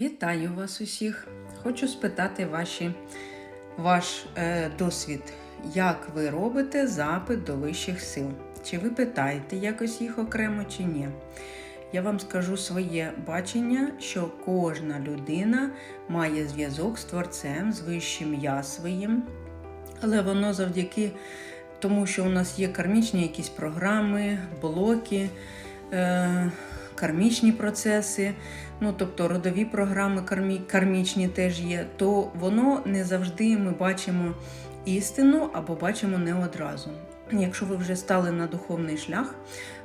Вітаю вас усіх! Хочу спитати ваші, ваш е, досвід. Як ви робите запит до вищих сил? Чи ви питаєте якось їх окремо, чи ні? Я вам скажу своє бачення, що кожна людина має зв'язок з творцем, з вищим я своїм, але воно завдяки тому, що у нас є кармічні якісь програми, блоки. Е, кармічні процеси, ну тобто родові програми кармі, кармічні теж є, то воно не завжди ми бачимо істину або бачимо не одразу. Якщо ви вже стали на духовний шлях,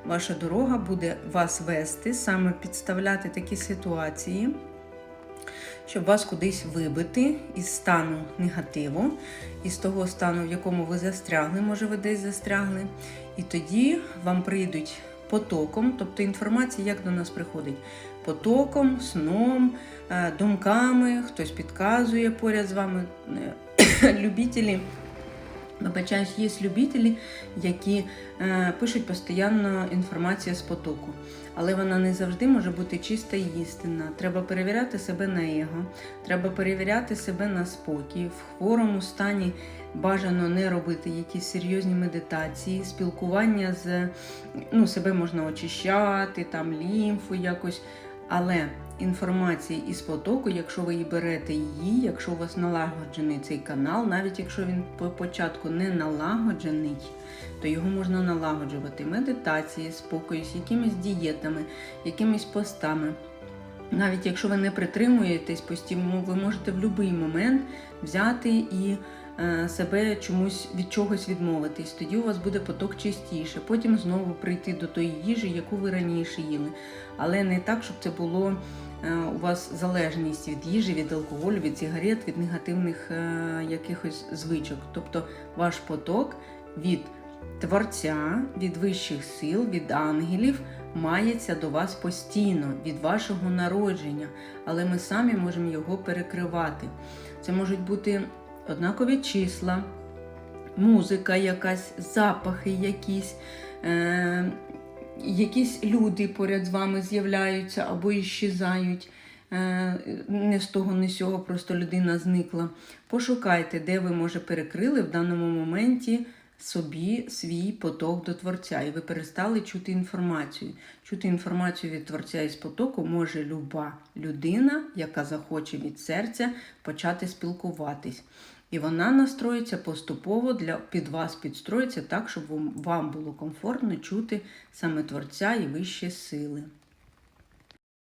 ваша дорога буде вас вести, саме підставляти такі ситуації, щоб вас кудись вибити із стану негативу, із того стану, в якому ви застрягли, може ви десь застрягли, і тоді вам прийдуть потоком, тобто інформація як до нас приходить? Потоком, сном, е, думками, хтось підказує поряд з вами. любітелі. любителі, вибачаюсь, є любителі, які е, пишуть постійно інформацію з потоку. Але вона не завжди може бути чиста і істинна. Треба перевіряти себе на его, треба перевіряти себе на спокій. В хворому стані бажано не робити якісь серйозні медитації, спілкування з ну, себе можна очищати, там лімфу якось. Але інформації із потоку, якщо ви її берете її, якщо у вас налагоджений цей канал, навіть якщо він по початку не налагоджений, то його можна налагоджувати медитації, спокою, з якимись дієтами, якимись постами. Навіть якщо ви не притримуєтесь постійно, ви можете в будь-який момент взяти і е, себе чомусь від чогось відмовитись. Тоді у вас буде поток чистіше. Потім знову прийти до тої їжі, яку ви раніше їли. Але не так, щоб це було у вас залежність від їжі, від алкоголю, від сигарет, від негативних е, якихось звичок. Тобто ваш поток від Творця, від вищих сил, від ангелів мається до вас постійно, від вашого народження, але ми самі можемо його перекривати. Це можуть бути однакові числа, музика, якась, запахи якісь. Е- Якісь люди поряд з вами з'являються або іщезають. Е, Не з того, не з цього, просто людина зникла. Пошукайте, де ви, може, перекрили в даному моменті собі свій поток до творця, і ви перестали чути інформацію. Чути інформацію від творця із потоку може люба людина, яка захоче від серця почати спілкуватись. І вона настроїться поступово для під вас підстроїться так, щоб вам було комфортно чути саме творця і вищі сили.